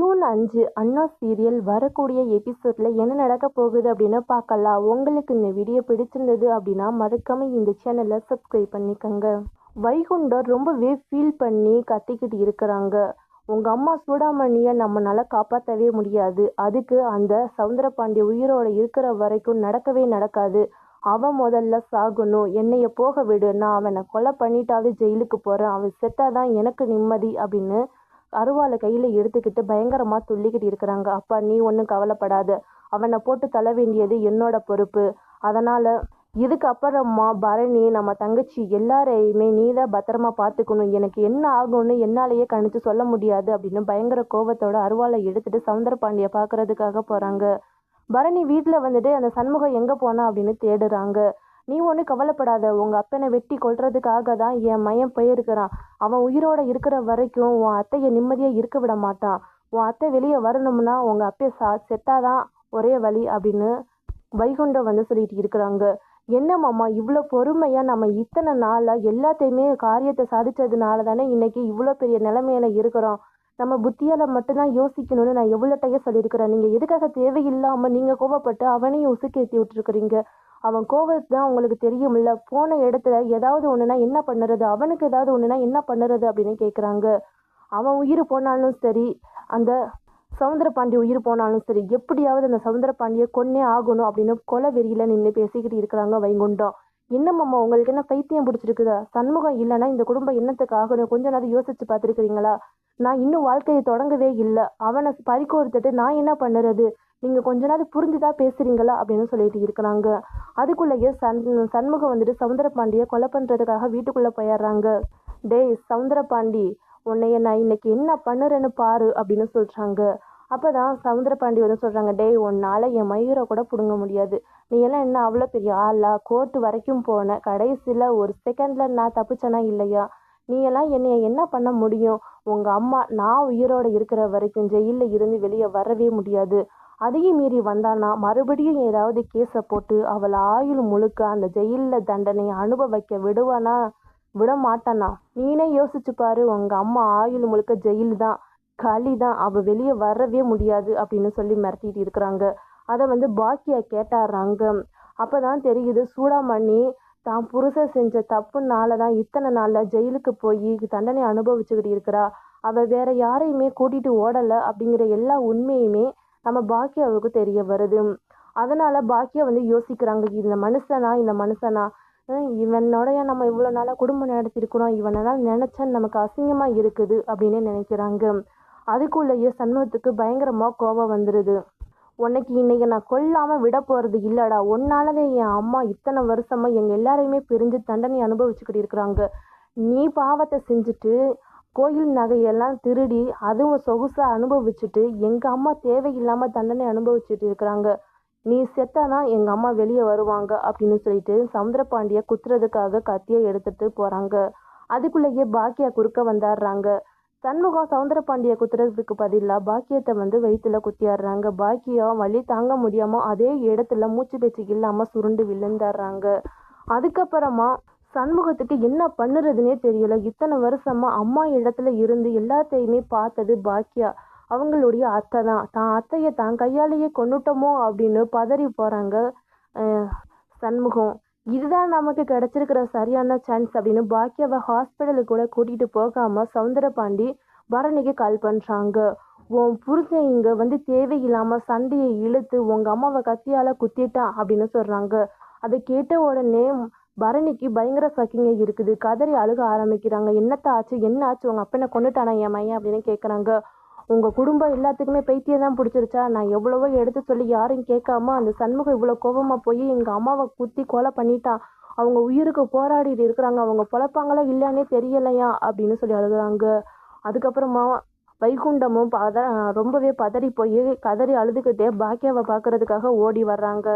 June அஞ்சு அண்ணா serial வரக்கூடிய எபிசோடில் என்ன நடக்க போகுது அப்படின்னு பார்க்கலாம். உங்களுக்கு இந்த வீடியோ பிடிச்சிருந்தது அப்படின்னா மறக்காமல் இந்த சேனலை சப்ஸ்கிரைப் பண்ணிக்கோங்க. வைகுண்டர் ரொம்பவே ஃபீல் பண்ணி கத்திக்கிட்டு இருக்கிறாங்க. உங்கள் அம்மா சூடாமணியை நம்மளால் காப்பாற்றவே முடியாது. அதுக்கு அந்த சவுந்தரபாண்டிய உயிரோட இருக்கிற வரைக்கும் நடக்கவே நடக்காது. அவன் முதல்ல சாகணும். என்னைய போக விடு. நான் அவனை கொலை பண்ணிட்டாவது ஜெயிலுக்கு போகிறேன் அவன் செத்தாதான் எனக்கு நிம்மதி அப்படின்னு அருவாளை கையில் எடுத்துக்கிட்டு பயங்கரமாக துள்ளிக்கிட்டு இருக்கிறாங்க. அப்பா நீ ஒன்றும் கவலைப்படாத. அவனை போட்டு தள்ள வேண்டியது என்னோட பொறுப்பு. அதனால் இதுக்கப்புறமா பரணி நம்ம தங்கச்சி எல்லாரையுமே நீ தான் பத்திரமா பார்த்துக்கணும். எனக்கு என்ன ஆகும்னு என்னாலேயே கணிச்சு சொல்ல முடியாது அப்படின்னு பயங்கர கோபத்தோட அருவாளை எடுத்துட்டு சவுந்தர பாண்டிய பார்க்கறதுக்காக போகிறாங்க பரணி வீட்டில் வந்துட்டு அந்த சண்முகம் எங்கே போனா அப்படின்னு தேடுறாங்க. நீ ஒன்றும் கவலைப்படாத. உங்கள் அப்பனை வெட்டி கொள்றதுக்காக தான் என் மையன் போயிருக்கிறான். அவன் உயிரோட இருக்கிற வரைக்கும் உன் அத்தையை நிம்மதியாக இருக்க விட மாட்டான். உன் அத்தை வெளியே வரணும்னா உங்கள் அப்பைய சா செத்தாதான் ஒரே வழி அப்படின்னு வைகுண்டம் வந்து சொல்லிட்டு இருக்கிறாங்க. என்ன மாமா இவ்வளோ பொறுமையாக நம்ம இத்தனை நாளாக எல்லாத்தையுமே காரியத்தை சாதித்ததுனால தானே இன்றைக்கி இவ்வளோ பெரிய நிலைமையில இருக்கிறோம். நம்ம புத்தியால் மட்டும்தான் யோசிக்கணும்னு நான் எவ்வளோ டைய சொல்லியிருக்கிறேன். நீங்கள் எதுக்காக தேவையில்லாமல் நீங்கள் கோவப்பட்டு அவனையும் உசுக்கேற்றி விட்டுருக்குறீங்க? அவன் கோவத்து தான் உங்களுக்கு தெரியும்ல? போன இடத்துல ஏதாவது ஒன்றுனா என்ன பண்ணுறது? அவனுக்கு ஏதாவது ஒன்றுனா என்ன பண்ணுறது அப்படின்னு கேட்குறாங்க அவன் உயிர் போனாலும் சரி அந்த சவுந்தரபாண்டி உயிர் போனாலும் சரி எப்படியாவது அந்த சவுந்தரபாண்டியை கொன்னே ஆகணும் அப்படின்னு கொலை வெறியில நின்று பேசிக்கிட்டு இருக்கிறாங்க வைகுண்டம். என்னம்மா உங்களுக்கு என்ன பைத்தியம் பிடிச்சிருக்குதா? சண்முகம் இல்லைன்னா இந்த குடும்பம் என்னத்துக்கு ஆகணும்? கொஞ்ச நேரம் யோசிச்சு பார்த்துருக்கிறீங்களா? நான் இன்னும் வாழ்க்கையை தொடங்கவே இல்லை. அவனை பறிக்கோர்த்துட்டு நான் என்ன பண்ணுறது? நீங்கள் கொஞ்ச நேரம் புரிஞ்சுதான் பேசுகிறீங்களா அப்படின்னு சொல்லிட்டு இருக்கிறாங்க. அதுக்குள்ளேயே சண் சண்முகம் வந்துட்டு சவுந்தரபாண்டியை கொலை பண்ணுறதுக்காக வீட்டுக்குள்ளே போயிடுறாங்க டேய் சவுந்தரபாண்டி உன்னைய நான் இன்னைக்கு என்ன பண்ணுறேன்னு பாரு அப்படின்னு சொல்கிறாங்க அப்போ தான் சவுந்தரபாண்டி வந்து சொல்கிறாங்க டேய் உன்னால் என் மயூரை கூட பிடுங்க முடியாது. நீ எல்லாம் என்ன அவ்வளோ பெரிய ஆளா? கோர்ட்டு வரைக்கும் போன கடைசியில் ஒரு செகண்டில் நான் தப்பிச்சேனா இல்லையா? நீ எல்லாம் என்னைய என்ன பண்ண முடியும்? உங்கள் அம்மா நான் உயிரோடு இருக்கிற வரைக்கும் ஜெயிலில் இருந்து வெளியே வரவே முடியாது. அதையும் மீறி வந்தானா மறுபடியும் ஏதாவது கேஸை போட்டு அவளை ஆயுள் முழுக்க அந்த ஜெயிலில் தண்டனையை அனுபவிக்க விடுவானா? விட மாட்டானா நீனே யோசிச்சு பாரு உங்கள் அம்மா ஆயுள் முழுக்க ஜெயில் தான் களி தான் அவள் வெளியே வரவே முடியாது அப்படின்னு சொல்லி மிரட்டிட்டு இருக்கிறாங்க. அதை வந்து பாக்கியா கேட்டாடுறாங்க அப்போ தான் தெரியுது சூடாமணி தான் புருஷன் செஞ்ச தப்புனால தான் இத்தனை நாளில் ஜெயிலுக்கு போய் தண்டனை அனுபவிச்சுக்கிட்டு இருக்கிறா. அவள் வேற யாரையுமே கூட்டிகிட்டு ஓடலை அப்படிங்கிற எல்லா உண்மையுமே நம்ம பாக்கியாவுக்கு தெரிய வருது. அதனால பாக்கியா வந்து யோசிக்கிறாங்க. இந்த மனுஷனா இந்த மனுஷனா? இவனோடைய நம்ம இவ்வளோ நாளாக குடும்பம் நடத்திருக்கிறோம். இவனால் நினச்சா நமக்கு அசிங்கமாக இருக்குது அப்படின்னு நினைக்கிறாங்க. அதுக்குள்ளேயே சண்முகத்துக்கு பயங்கரமாக கோபம் வந்துடுது உனக்கு இன்னைக்கு நான் கொல்லாமல் விட போகிறது இல்லைடா. உன்னாலதே என் அம்மா இத்தனை வருஷமாக எங்கள் எல்லாரையுமே பிரிஞ்சு தண்டனை அனுபவிச்சுக்கிட்டு இருக்கிறாங்க. நீ பாவத்தை செஞ்சுட்டு கோயில் நகையெல்லாம் திருடி அதுவும் சொகுசாக அனுபவிச்சுட்டு எங்கள் அம்மா தேவையில்லாமல் தண்டனை அனுபவிச்சுட்டு இருக்கிறாங்க. நீ செத்தாதான் எங்கள் அம்மா வெளியே வருவாங்க அப்படின்னு சொல்லிட்டு சமுத்திரபாண்டிய குத்துறதுக்காக கத்தியை எடுத்துட்டு போகிறாங்க அதுக்குள்ளேயே பாக்கியா குறுக்க வந்தாடுறாங்க. சண்முகம் சவுந்தரபாண்டிய குத்துறதுக்கு பதிலாக பாக்கியத்தை வந்து வயிற்றுல குத்தியாடுறாங்க. பாக்கியம் வழி தாங்க முடியாமல் அதே இடத்துல மூச்சு பேச்சு இல்லாமல் சுருண்டு விழுந்தாடுறாங்க. அதுக்கப்புறமா சண்முகத்துக்கு என்ன பண்ணுறதுனே தெரியல. இத்தனை வருஷமா அம்மா இடத்துல இருந்து எல்லாத்தையுமே பார்த்தது பாக்கியா. அவங்களுடைய அத்தை தான். தான் அத்தையை தான் கையாலேயே கொண்டுட்டோமோ அப்படின்னு பதறி போகிறாங்க சண்முகம். இதுதான் நமக்கு கிடச்சிருக்கிற சரியான சான்ஸ் அப்படின்னு பாக்கியாவை ஹாஸ்பிட்டலுக்கு கூட கூட்டிகிட்டு போகாமல் சவுந்தரபாண்டி பரணிக்கு கால் பண்ணுறாங்க உன் புருஷன் இங்கே வந்து தேவையில்லாமல் சண்டையை இழுத்து உங்கள் அம்மாவை கத்தியால் குத்திட்டான் அப்படின்னு சொல்கிறாங்க அதை கேட்ட உடனே பரணிக்கு பயங்கர சக்கிங்க இருக்குது. கதறி அழுக ஆரம்பிக்கிறாங்க. என்னத்த ஆச்சு? என்ன ஆச்சு? உங்கள் அப்பனை கொண்டுட்டானா என் மையன்? அப்படின்னு கேட்குறாங்க உங்கள் குடும்பம் எல்லாத்துக்குமே பைத்தியம் தான் பிடிச்சிருச்சா? நான் எவ்வளவோ எடுத்து சொல்லி யாரும் கேட்காம அந்த சண்முகம் இவ்வளோ கோபமாக போய் எங்கள் அம்மாவை குத்தி கொலை பண்ணிட்டான். அவங்க உயிருக்கு போராடிட்டு இருக்கிறாங்க. அவங்க பொழப்பாங்களா? இல்லையானே தெரியலையா? அப்படின்னு சொல்லி அழுகுறாங்க. அதுக்கப்புறமா வைகுண்டமும் பத ரொம்பவே பதறி போய் கதறி அழுதுகிட்டே பாக்கியாவை பார்க்கறதுக்காக ஓடி வர்றாங்க.